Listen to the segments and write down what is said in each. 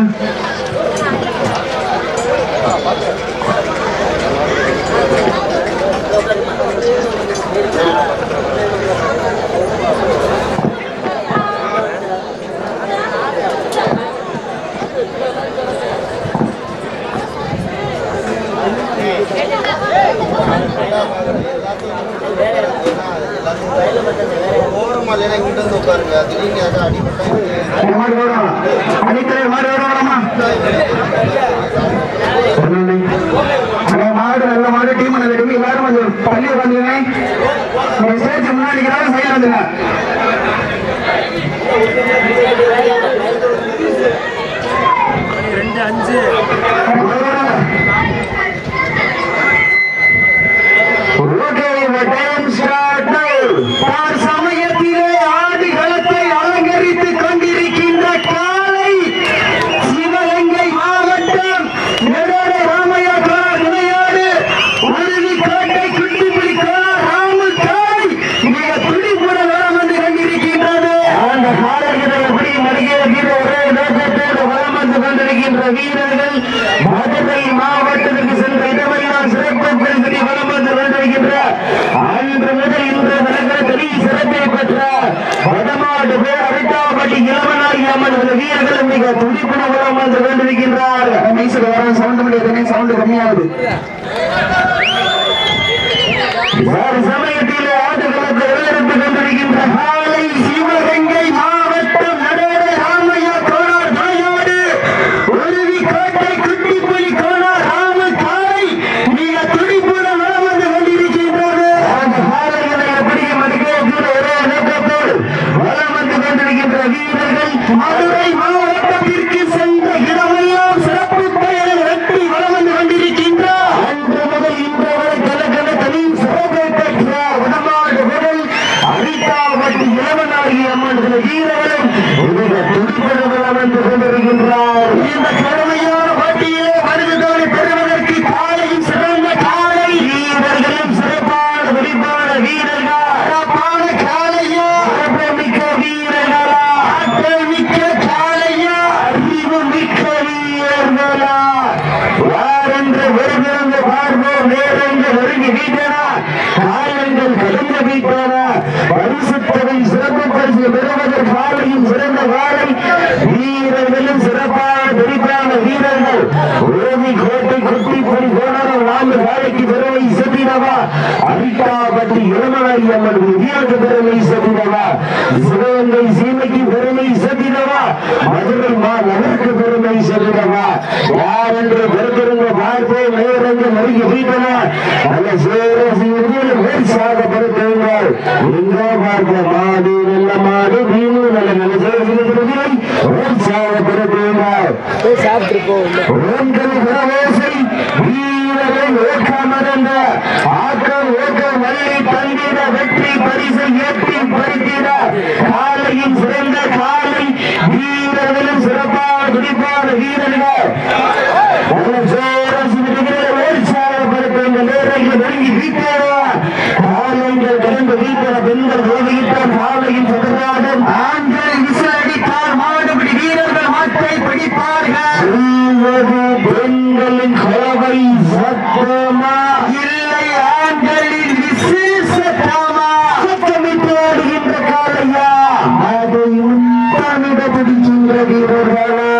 Yeah. வந்துருங்க ஒரு stage முன்னாடி சைடு வந்துருங்க மைசுக்கு வர சவுண்ட் கம்மியாகுது. செய்தவா சிவகங்கை சீமைக்கு பெருமை சேர்த்திடவா மதுரை மா நகருக்கு பெருமை சேர்த்திடவா யார் என்று பெருத்தருங்க வார்த்தை நேரங்க மறுக்கி வைத்தனா அந்த சேர சீமையில் மேற்சாக பெருத்தவங்கள் எங்கோ பார்க்க மாடு நல்ல மாடு வீணு நல்ல நல்ல சேர சீமையில் மேற்சாக பெருத்தவங்கள் சாப்பிட்டு போவோம். ஓம் கரு வரவேசை வீரரை ஓக்காம இருந்த இருக்கிறார் காலையும் சிறந்த காலை வீரர்களும் சிறப்பாக துடிப்பான வீரர்கள். பெண்கள் ஓவியிட்டார் காலையும் சதுராடும் ஆண்களை விசிலடித்தார் மாடுபடி வீரர்கள் மாட்டை பிடிப்பார்கள். பெண்களின் கோவை சத்தமா Thank you.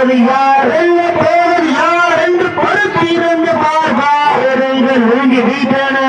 போவது யார் போவது யார் என்று பொறுத்து இருந்த பார்வா வீட்டன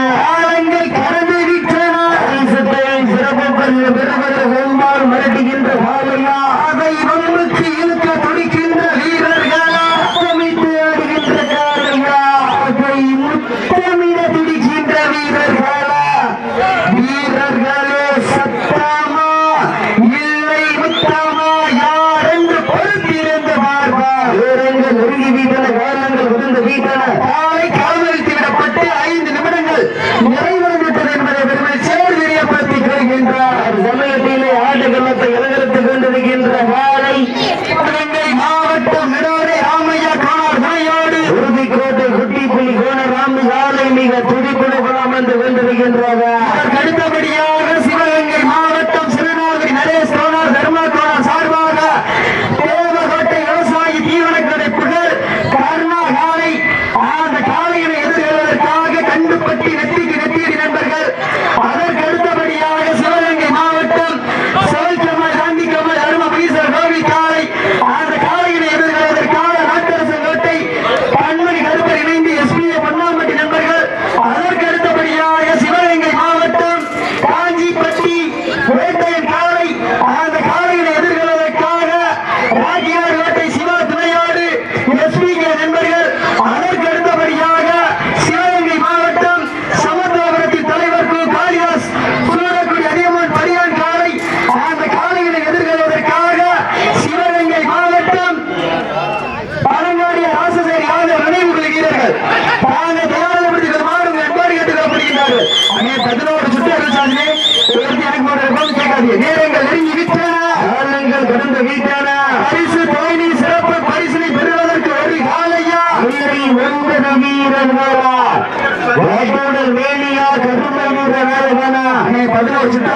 வேலியா கருமையுற வேலைதானா நீ பதில வச்சுட்டு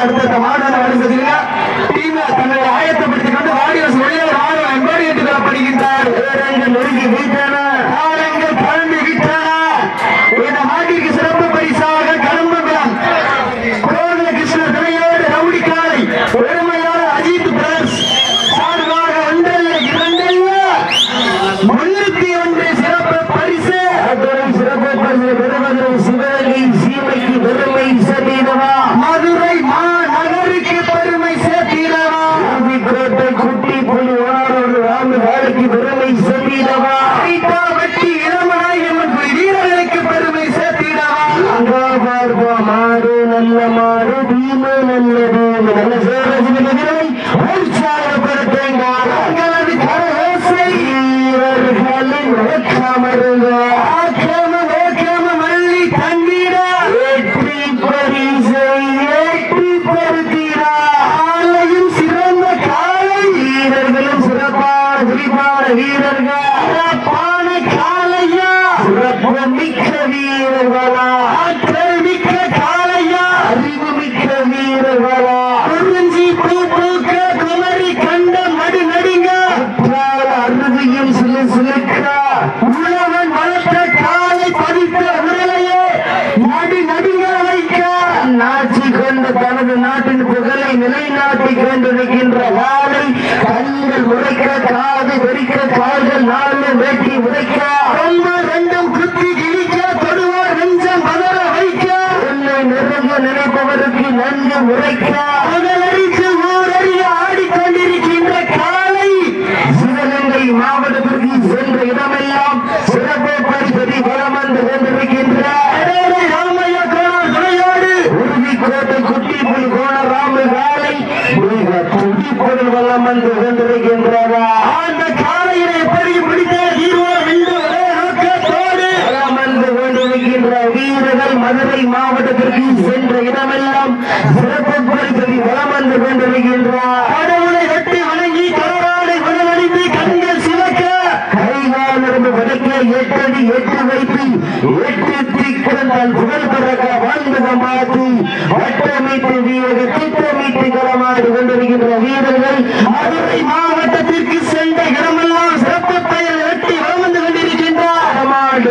அடுத்த மாடல் வடிச்சதுன்னா பாடல் புகழ் பிறக்க வாழ்ந்து சமாதி வட்டமைப்பு வீரர்கள் திட்டமைப்பு களமாடி கொண்டிருக்கின்ற வீரர்கள் மதுரை மாவட்டத்திற்கு சென்ற இடமெல்லாம் சிறப்பு பெயர் எட்டி வளர்ந்து கொண்டிருக்கின்றார்.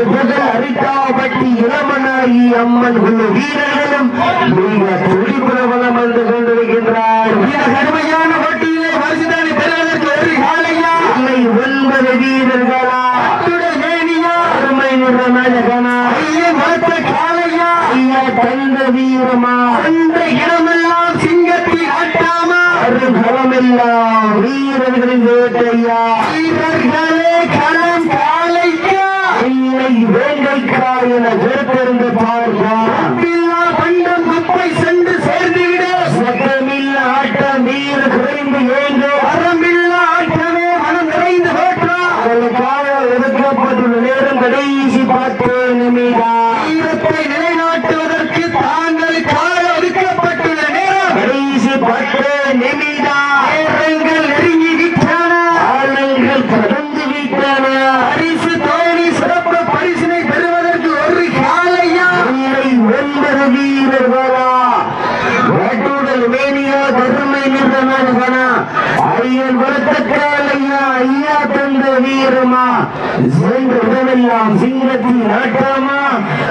புகழ் அரிட்டாபட்டி இளமனாரி அம்மன் உள்ள வீரர்களும் மிக துடிப்பிரபலம் வந்து கொண்டிருக்கின்றார். கடுமையான போட்டியிலே பரிசுதானை பெறுவதற்கு ஒரு காலையா? ஒன்பது வீரர்களா? தந்த வீரமா? அந்த இடமெல்லாம் சிங்கத்தில் ஆட்டாமா? அருகலமெல்லாம் வீரர்களின் வேட்டையா? வீரர்களே களம் காலைக்கா? இல்லை வேண்டைக்கார் என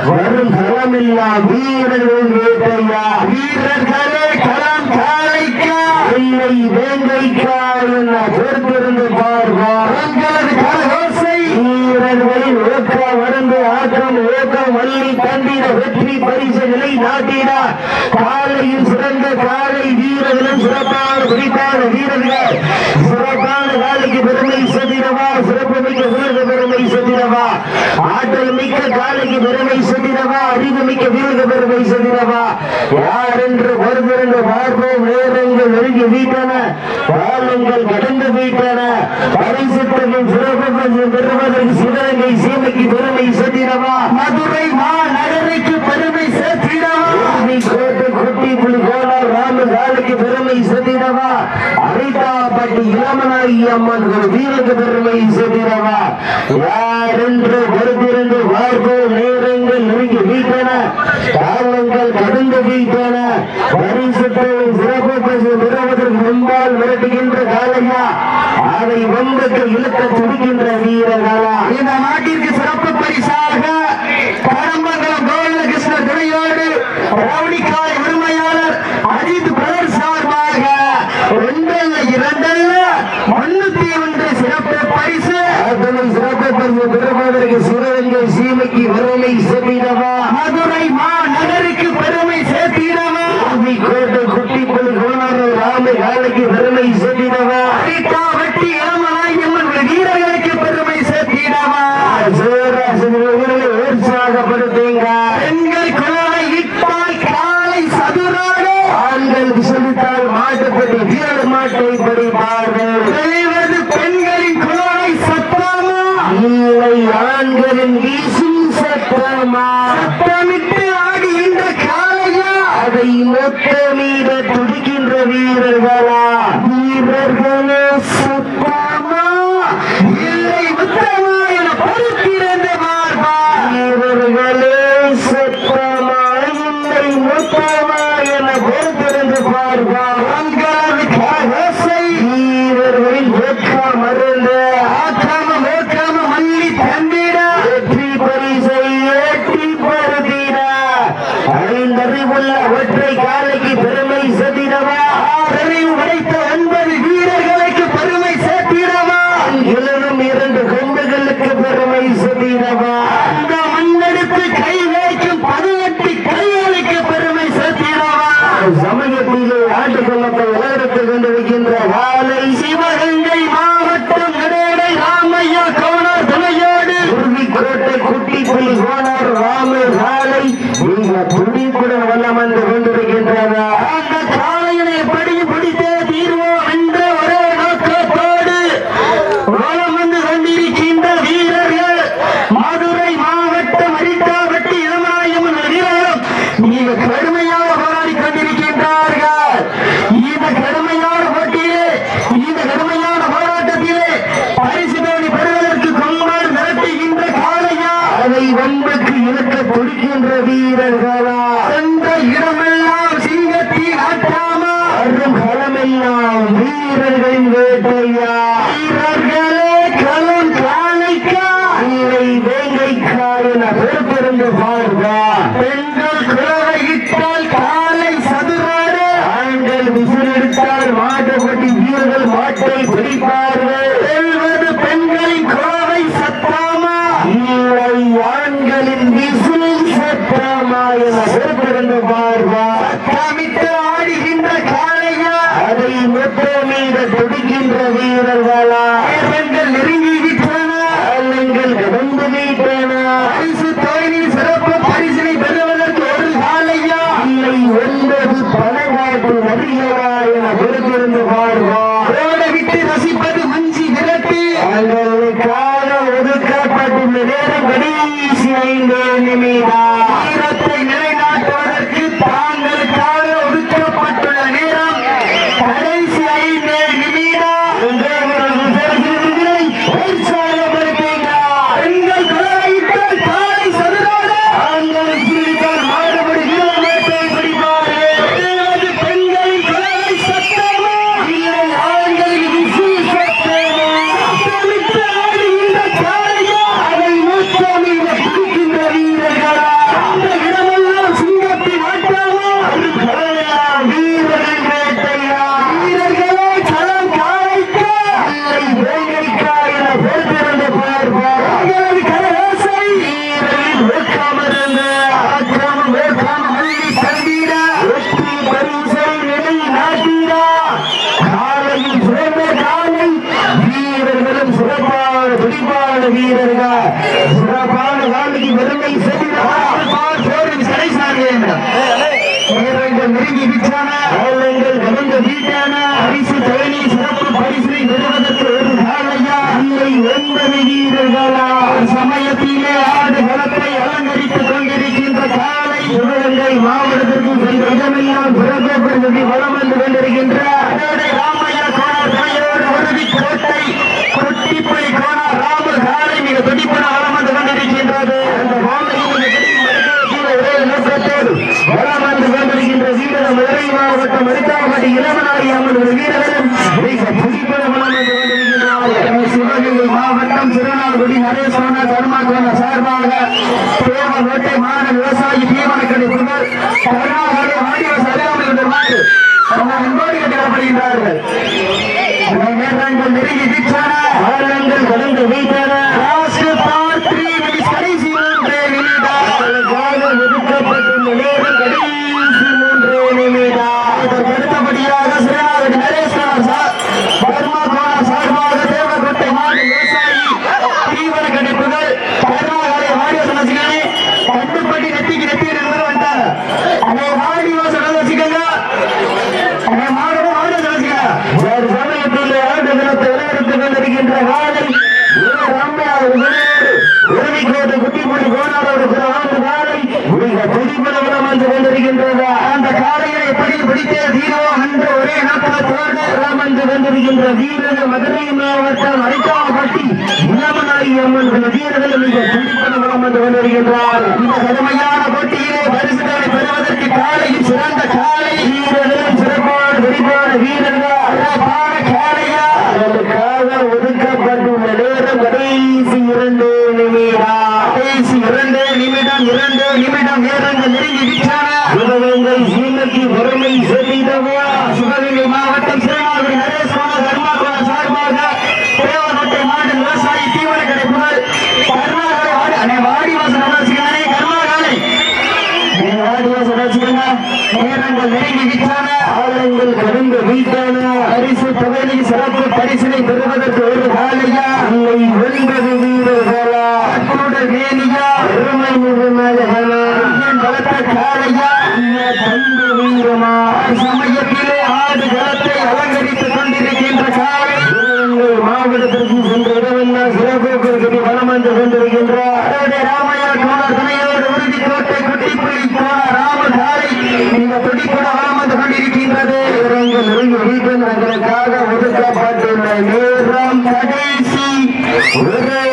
வரும் களமில்லா வீரர்கள் வேட்டையா? வீரர்களே களம் காலைக்கா? இல்லை வேங்கைக்கா என்ன பொறுத்திருந்து பார்வாரங்களது கரகோசை. வீரர்களை ஓக்க வருந்து ஆற்றம் ஓக்க வள்ளி கண்டிட வெற்றி பரிசுகளை நாட்டிட. காலையில் சிறந்த காலை சிறப்பான வீரர்கள். சிறப்பான வேலைக்கு பெருமை சேர்த்து சென்றிடவா ஆற்றல் மிக்க காலைக்கு பெருமை சென்றிடவா அறிவு மிக்க வீரக பெருமை சென்றிடவா யார் என்று பொறுத்திருந்து பார்ப்போம் நேரங்கள் நெருங்கி வீட்டன. காலங்கள் கடந்து வீட்டன. பரிசுத்தமும் சிறப்பு பெறுவதற்கு சிதறங்கை சீமைக்கு பெருமை சென்றிடவா அம்மன் ஒரு வீரனுக்கு பெருமை செய்திரவா யாரென்று வருதிரண்டு வார்கோ நேரங்கள் நெருங்கி வீழ்த்தன. காலங்கள் கடந்து வீழ்த்தன. பரிசுத்தை சிறப்பு பரிசு பெறுவதற்கு முன்பால் விரட்டுகின்ற காலையா அதை வம்புக்கு இழுக்க துடிக்கின்ற வீரர்களா இந்த நாட்டிற்கு சிறப்பு பரிசாக பரம்பரம் கோவிலகிருஷ்ண துணையோடு ரவுடிக்க থেকে Bye-bye. நிறுத்தி வளம் வந்து கொண்டிருக்கின்ற ராமையா கோணார் தலைவர் உதவி கோட்டை கொட்டிப்பை கோணார் ராம சாலை மிக துடிப்பட வளம் மாவட்டம் மருத்துவப்பட்டி இளமநாடி மாவட்டம் திருநாள்குடி நரேஷ் கோணா தர்மா கோணா சார்பாக தேவகோட்டை மாநில விவசாயி தீவன கணிப்புகள் வைத்து சமூகம் என்போடு கட்டப்படுகின்றார்கள் நெருங்கி வீச்சான ஆயிரங்கள் வளர்ந்து வீட்டான ஜீரோ என்ற ஒரே நாட்கள போராட்டம் என்று வந்திருக்கின்ற வீரர்கள் மதுரை மாவட்டம் அரிக்காப்பட்டி இளமநாயகி அம்மன் வீரர்கள் மிக துடிப்பான என்று வந்திருக்கின்றார் இந்த கடுமையான போட்டியிலே பரிசுகளை பெறுவதற்கு காலையில் சிறந்த காலை வீரர்களும் சிறப்பான வெளிப்பான வீரர்கள். அழகான காலையா அதற்காக ஒதுக்கப்பட்டுள்ள நேரம் கடைசி இரண்டு நிமிடம். கடைசி இரண்டு நிமிடம் இரண்டு நிமிடம் நேரங்கள் நெருங்கி விட்டான பரிசிலை பெறுவதற்கு ஒரு காலையா? இல்லை ஒன்பது வீரர்களா? மேனியா? பெருமை மிகு மகனா? Hooray!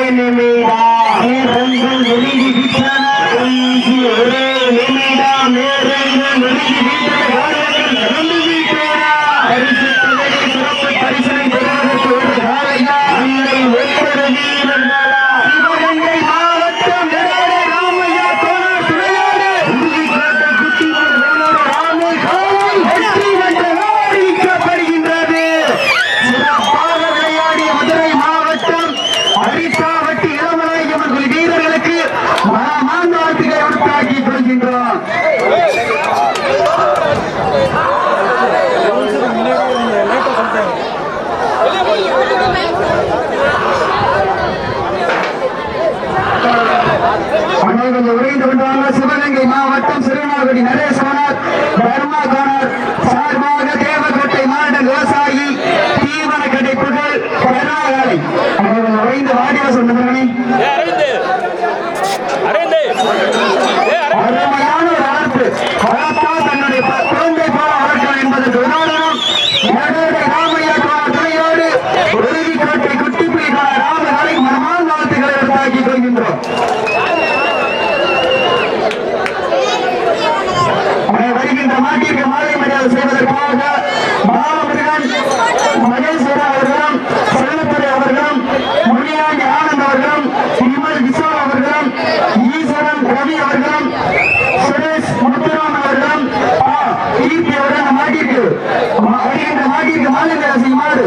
வருகின்ற மாட்டிற்கு மாலை மரியாதை செய்வதற்காக மாநில